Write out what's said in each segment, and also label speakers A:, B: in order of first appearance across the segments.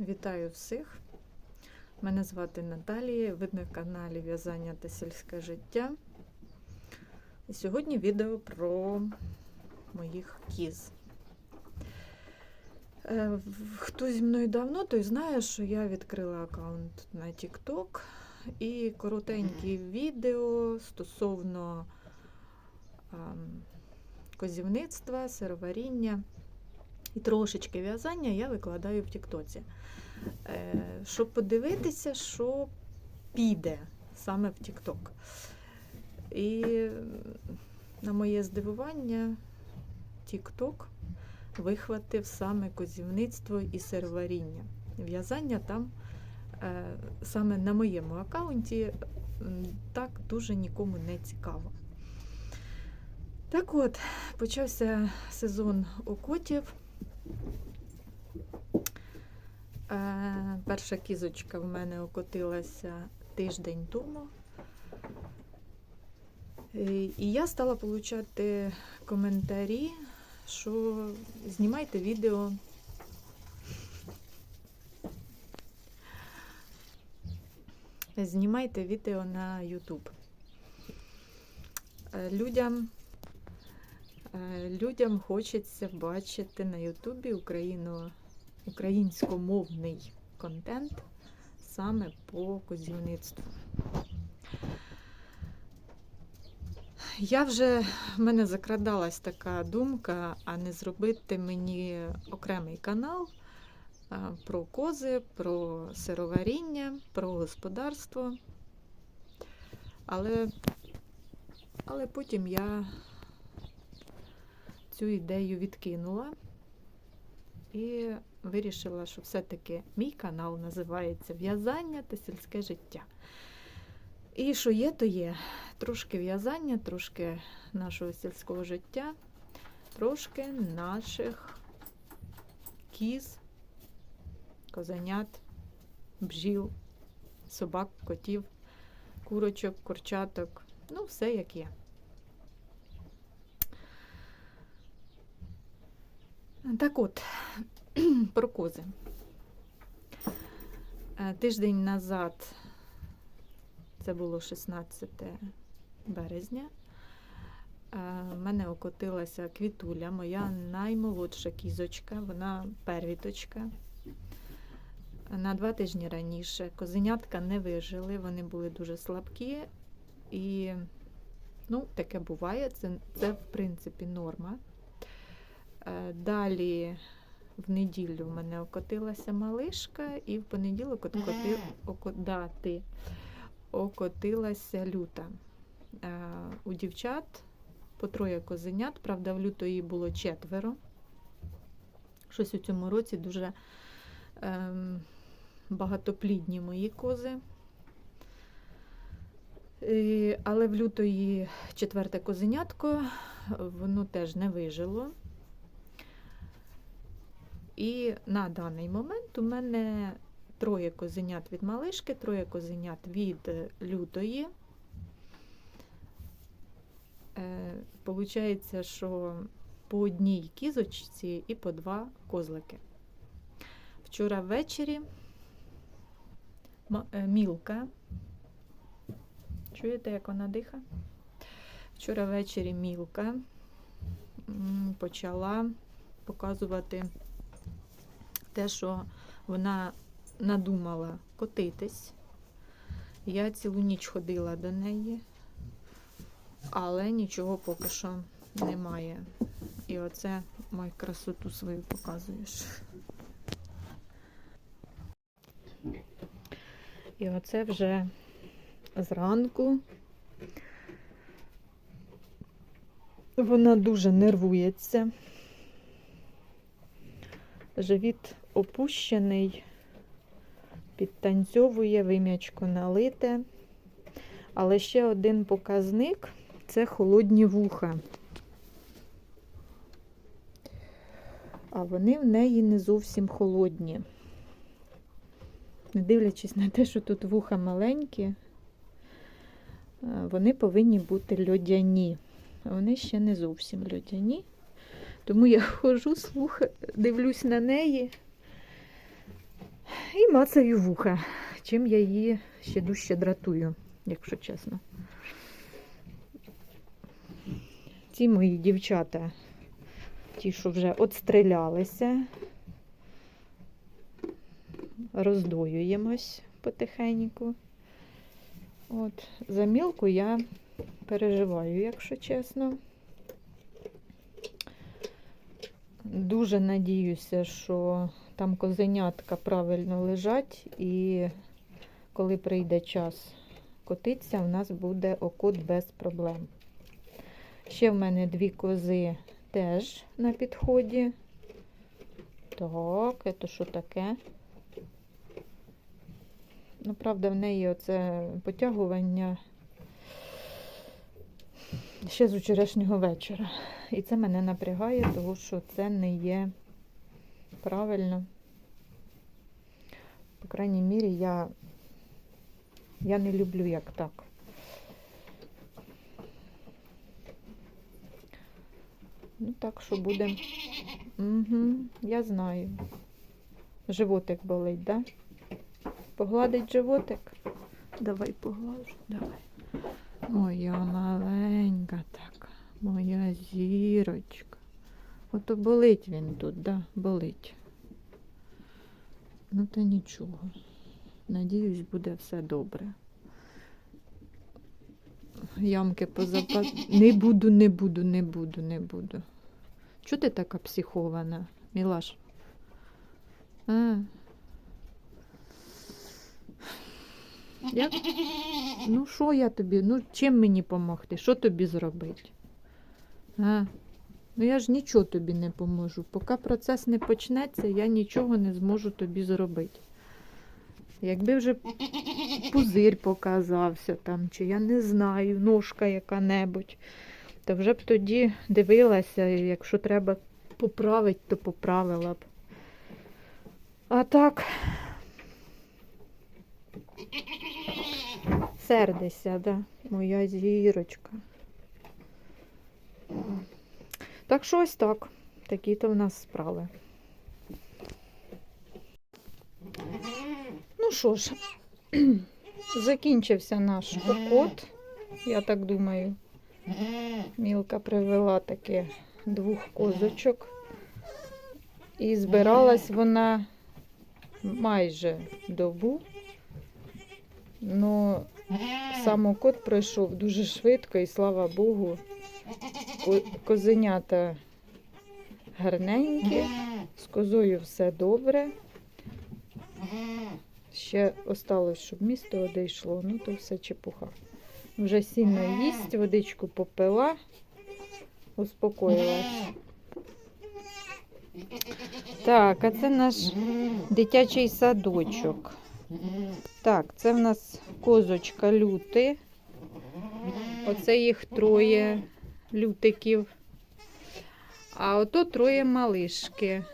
A: Вітаю всіх! Мене звати Наталія, ви на каналі В'язання та сільське життя. І сьогодні відео про моїх кіз. Е, Хто зі мною давно, той знає, що я відкрила аккаунт на TikTok і коротенькі відео стосовно козівництва, сироваріння і трошечки в'язання я викладаю в Тіктоці. Е, щоб подивитися, що піде саме в Тікток. І на моє здивування, Тікток вихватив саме козівництво і сироваріння. В'язання там е, саме на моєму аккаунті так дуже нікому не цікаво. Так от, почався сезон окотів. Е, Перша кізочка в мене окотилася тиждень тому. Е, І я стала получати коментарі, що знімайте відео. Знімайте відео на YouTube. Е, Людям, людям хочеться бачити на Ютубі українськомовний контент саме по козівництву. Я вже в мене закрадалась така думка, а не зробити мені окремий канал про кози, про сироваріння, про господарство. Але, але потім я цю ідею відкинула і вирішила, що все-таки мій канал називається В'язання та сільське життя. І що є, то є. Трошки в'язання, трошки нашого сільського життя, трошки наших кіз, козенят, бджіл, собак, котів, курочок, курчаток. Ну, все як є. Так от, про кози. Е, Тиждень назад, це було 16 березня, е, в мене окотилася квітуля, моя наймолодша кізочка, вона первіточка. На два тижні раніше козенятка не вижили, вони були дуже слабкі. І ну, таке буває, це, це в принципі норма. Е, Далі в неділю в мене окотилася малишка, і в понеділок от коти, око, да, ти, окотилася люта. Е, У дівчат по троє козенят, правда, в лютої було четверо. Щось у цьому році дуже ем, багатоплідні мої кози. І, але в лютої четверте козенятко, воно теж не вижило. І на даний момент у мене троє козенят від малишки, троє козенят від е, лютої. Е, Получається, що по одній кізочці і по два козлики. Вчора ввечері е, мілка. Чуєте, як вона диха? Вчора ввечері мілка почала показувати те, що вона надумала котитись. Я цілу ніч ходила до неї, але нічого поки що немає. І оце мою красоту свою показуєш. І оце вже зранку. Вона дуже нервується. Живіт опущений, підтанцьовує, вим'ячко налите. Але ще один показник це холодні вуха. А вони в неї не зовсім холодні. Не дивлячись на те, що тут вуха маленькі, вони повинні бути льодяні. Вони ще не зовсім льодяні. Тому я ходжу, слухаю, дивлюсь на неї. І мацаю вуха, чим я її ще дужче дратую, якщо чесно. Ці мої дівчата, ті, що вже отстрілялися, роздоюємось потихеньку. От, за мілку я переживаю, якщо чесно. Дуже надіюся, що там козенятка правильно лежать, і коли прийде час котитися, у нас буде окот без проблем. Ще в мене дві кози теж на підході. Так, це що таке? Ну, правда, в неї оце потягування ще з вчорашнього вечора. І це мене напрягає, тому що це не є правильно. По крайній мірі, я, я не люблю як так. Ну, так що буде. Угу, я знаю. Животик болить, да? Погладить животик? Давай поглажу, давай. Моя маленька така, моя зірочка. Ото болить він тут, да? Болить. Ну, та нічого. Надіюсь, буде все добре. Ямки позапа... Не буду, не буду, не буду, не буду. Чого ти така психована, Мілаш? А. Як? Ну, що я тобі? Ну, чим мені допомогти? Що тобі зробити? А? Ну я ж нічого тобі не поможу. Поки процес не почнеться, я нічого не зможу тобі зробити. Якби вже пузир показався там, чи я не знаю, ножка яка-небудь, то вже б тоді дивилася, якщо треба поправити, то поправила б. А так. Сердися, да, моя зірочка. Так що ось так. Такі то в нас справи. Ну що ж, закінчився наш окот, я так думаю. Мілка привела таки двох козочок. І збиралась вона майже добу. Ну, сам окот пройшов дуже швидко і слава Богу, козенята гарненькі, з козою все добре. Ще осталось, щоб місто одійшло, ну то все чепуха. Вже сильно їсть, водичку попила, успокоїлась. Так, а це наш дитячий садочок. Так, це в нас козочка люти. Оце їх троє лютиків. А ото троє малишки.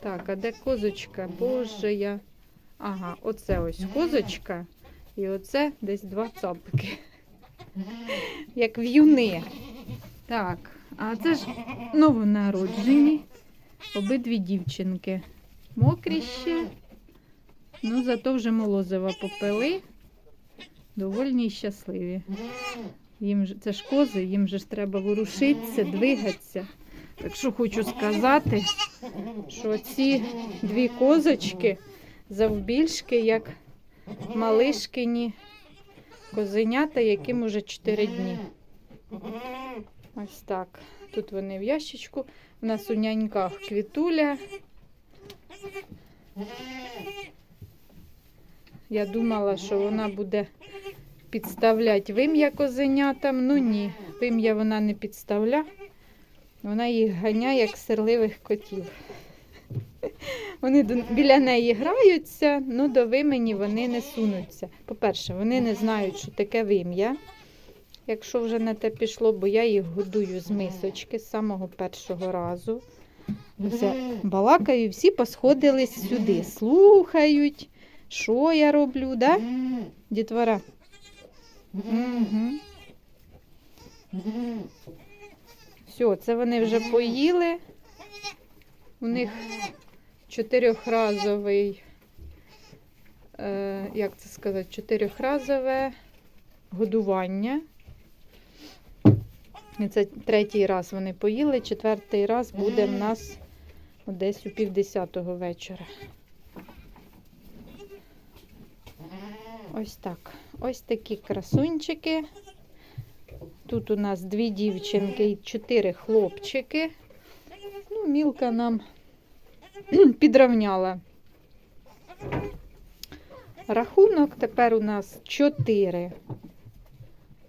A: Так, а де козочка? Боже я. Ага, оце ось козочка. І оце десь два цапки. Як в'юни. Так, а це ж новонароджені. Обидві дівчинки. Мокрі ще. Ну, зато вже молозива попили. Довольні і щасливі. Їм ж, це ж кози, їм же ж треба ворушитися, двигатися. Так що хочу сказати, що ці дві козочки завбільшки, як малишкині козенята, яким уже 4 дні. Ось так. Тут вони в ящичку. У нас у няньках квітуля. Я думала, що вона буде підставляти вим'я козенятам. Ну ні, вим'я вона не підставля. Вона їх ганяє, як сирливих котів. Вони біля неї граються, ну до вимені вони не сунуться. По-перше, вони не знають, що таке вим'я, якщо вже на те пішло, бо я їх годую з мисочки з самого першого разу. Все, балакаю, всі посходились сюди, слухають, що я роблю, да? Дітвора? Угу. Все, це вони вже поїли. У них чотирьохразовий е, як це сказати, чотирьохразове годування. І це третій раз вони поїли, четвертий раз буде в нас десь у півдесятого вечора. Ось так. Ось такі красунчики. Тут у нас дві дівчинки і чотири хлопчики. Ну, мілка нам підравняла рахунок. Тепер у нас чотири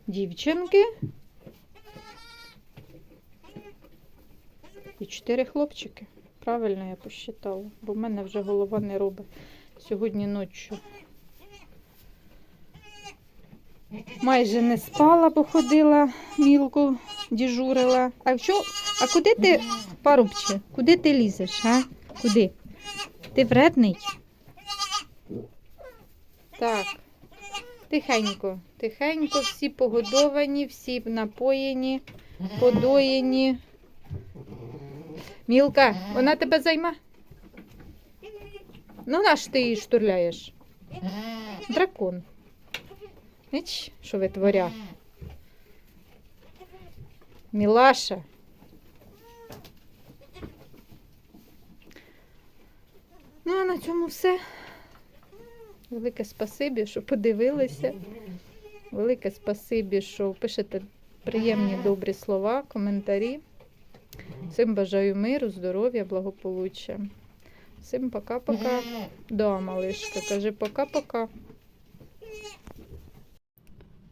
A: дівчинки і чотири хлопчики. Правильно я посчитала, бо в мене вже голова не робить сьогодні ночі. Майже не спала, бо ходила мілку, діжурила. А що? А куди ти, парубче, куди ти лізеш, а? Куди? Ти вредний? Так. Тихенько, тихенько, всі погодовані, всі напоєні, подоєні. Мілка, вона тебе займе? Ну, наш ти її штурляєш? Дракон. Ніч, що витворя? Мілаша. Ну, а на цьому все. Велике спасибі, що подивилися. Велике спасибі, що пишете приємні добрі слова, коментарі. Всім бажаю миру, здоров'я, благополуччя. Всім пока-пока. Да, малишка, каже пока-пока.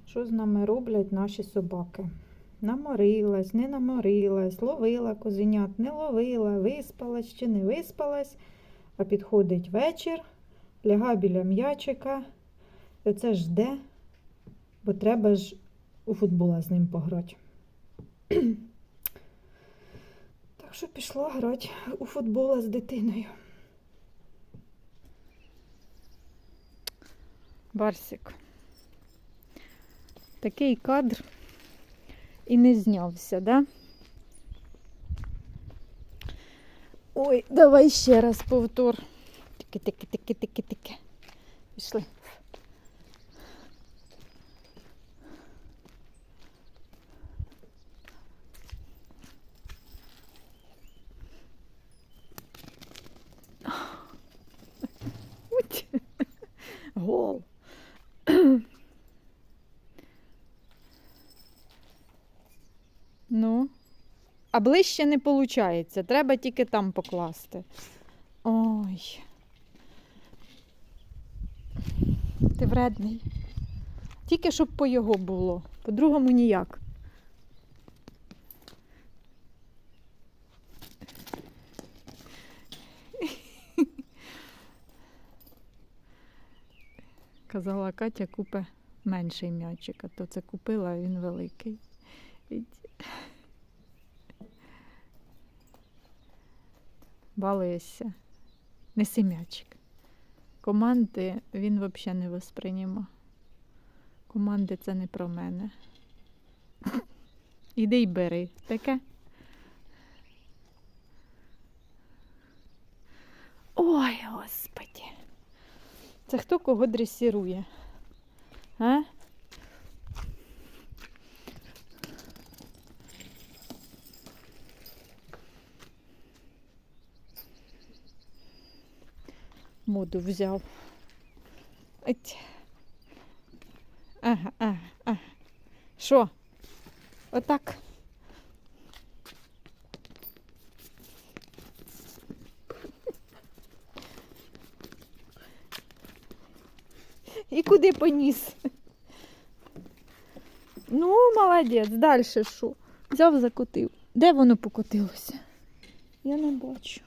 A: Що з нами роблять наші собаки? Наморилась, не наморилась, ловила козенят, не ловила, виспалась чи не виспалась, а підходить вечір, ляга біля м'ячика, і оце жде, бо треба ж у футбола з ним пограти. Так що пішла грати у футбола з дитиною. Барсик. Такий кадр і не знявся, да? Ой, давай ще раз повтор. Тики, тики, тики, тики, тики. Пішли. Гол. Ну, а ближче не виходить. Треба тільки там покласти. Ой. Ти вредний. Тільки щоб по його було. По-другому ніяк. Казала Катя, купе менший м'ячик, а то це купила, а він великий. Балуєшся. Неси м'ячик. Команди він взагалі не восприймав. Команди це не про мене. Іди й бери. Таке. Ой, господі. Це хто кого дресірує? А? Моду взяв. Ать. Ага, ага, ага. Отак. І куди поніс? Ну, молодець, далі що? Взяв, закотив. Де воно покотилося? Я не бачу.